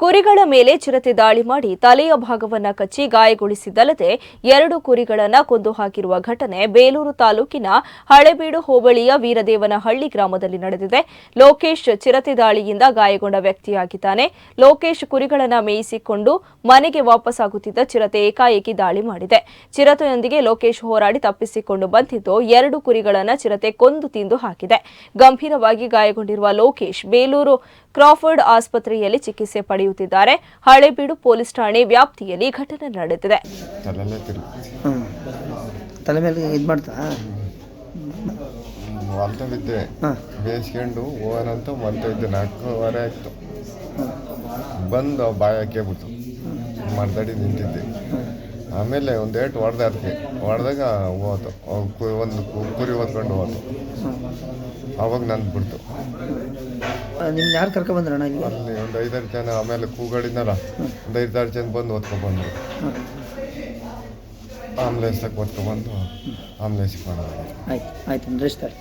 ಕುರಿಗಳ ಮೇಲೆ ಚಿರತೆ ದಾಳಿ ಮಾಡಿ ತಲೆಯ ಭಾಗವನ್ನ ಕಚ್ಚಿ ಗಾಯಗೊಳಿಸಿದ್ದಲ್ಲದೆ ಎರಡು ಕುರಿಗಳನ್ನ ಕೊಂದು ಹಾಕಿರುವ ಘಟನೆ ಬೇಲೂರು ತಾಲೂಕಿನ ಹಳೆಬೀಡು ಹೋಬಳಿಯ ವೀರದೇವನಹಳ್ಳಿ ಗ್ರಾಮದಲ್ಲಿ ನಡೆದಿದೆ. ಲೋಕೇಶ್ ಚಿರತೆ ದಾಳಿಯಿಂದ ಗಾಯಗೊಂಡ ವ್ಯಕ್ತಿಯಾಗಿದ್ದಾನೆ. ಲೋಕೇಶ್ ಕುರಿಗಳನ್ನ ಮೇಯಿಸಿಕೊಂಡು ಮನೆಗೆ ವಾಪಸ್ಸಾಗುತ್ತಿದ್ದ ಚಿರತೆ ಏಕಾಏಕಿ ದಾಳಿ ಮಾಡಿದೆ. ಚಿರತೆಯೊಂದಿಗೆ ಲೋಕೇಶ್ ಹೋರಾಡಿ ತಪ್ಪಿಸಿಕೊಂಡು ಬಂದಿದ್ದು ಎರಡು ಕುರಿಗಳನ್ನ ಚಿರತೆ ಕೊಂದು ತಿಂದು ಹಾಕಿದೆ. ಗಂಭೀರವಾಗಿ ಗಾಯಗೊಂಡಿರುವ ಲೋಕೇಶ್ ಬೇಲೂರು ಕ್ರಾಫರ್ಡ್ ಆಸ್ಪತ್ರೆಯಲ್ಲಿ ಚಿಕಿತ್ಸೆ ಪಡೆಯುತ್ತಿದ್ದಾರೆ ಹಳೇಬೀಡು ಪೊಲೀಸ್ ಠಾಣೆ ವ್ಯಾಪ್ತಿಯಲ್ಲಿ ಘಟನೆ ನಡೆದಿದೆ. ತಲೆ ಮೇಲೆ ಇದು ಮಾಡ್ತಾ? ಹಾಂ. ಬೇಯಿಸ್ಕೊಂಡು ಹೋಗೋಣಂತ ಹೊಲ್ತ ಇದ್ದೆ ನಾಲ್ಕೂವರೆ ಆಯಿತು. ಬಂದು ಬಾಯಿ ಹಾಕ್ಯಬಿಟ್ಟು ಮರ್ದಡಿ ನಿಂತಿದ್ದೆ. ಆಮೇಲೆ ಒಂದು ಏಟು ಹೊಡೆದೆ ಅದಕ್ಕೆ ಹೊಡೆದಾಗ ಹೋತು ಕು- ಒಂದು ಕುರಿ ಹೊತ್ಕೊಂಡು ಹೋತು. ಅವಾಗ ನಂದು ಬಿಡ್ತು. ನಿಮ್ನ ಯಾರು ಕರ್ಕೊಬಂದ್ರಣ್ಣ ಇಲ್ಲಿಗೆ? ಅಲ್ಲಿ ಒಂದು ಐದಾರು ಜನ ಆಮೇಲೆ ಕೂಗಳಿದ್ನಲ್ಲ ಒಂದು ಐದಾರು ಜನ ಬಂದು ಹೊತ್ಕೊಬಂದ್ರು ಹಾಂ ಆಂಬ್ಲೆನ್ಸ್ದಾಗ ಹೊತ್ಕೊಬಂದು ಆಂಬ್ಲೆನ್ಸಿಗೆ ಮಾಡೋದು ಆಯ್ತು ಆಯ್ತು ನಿಲ್ಲಿಸ್ತಾರೆ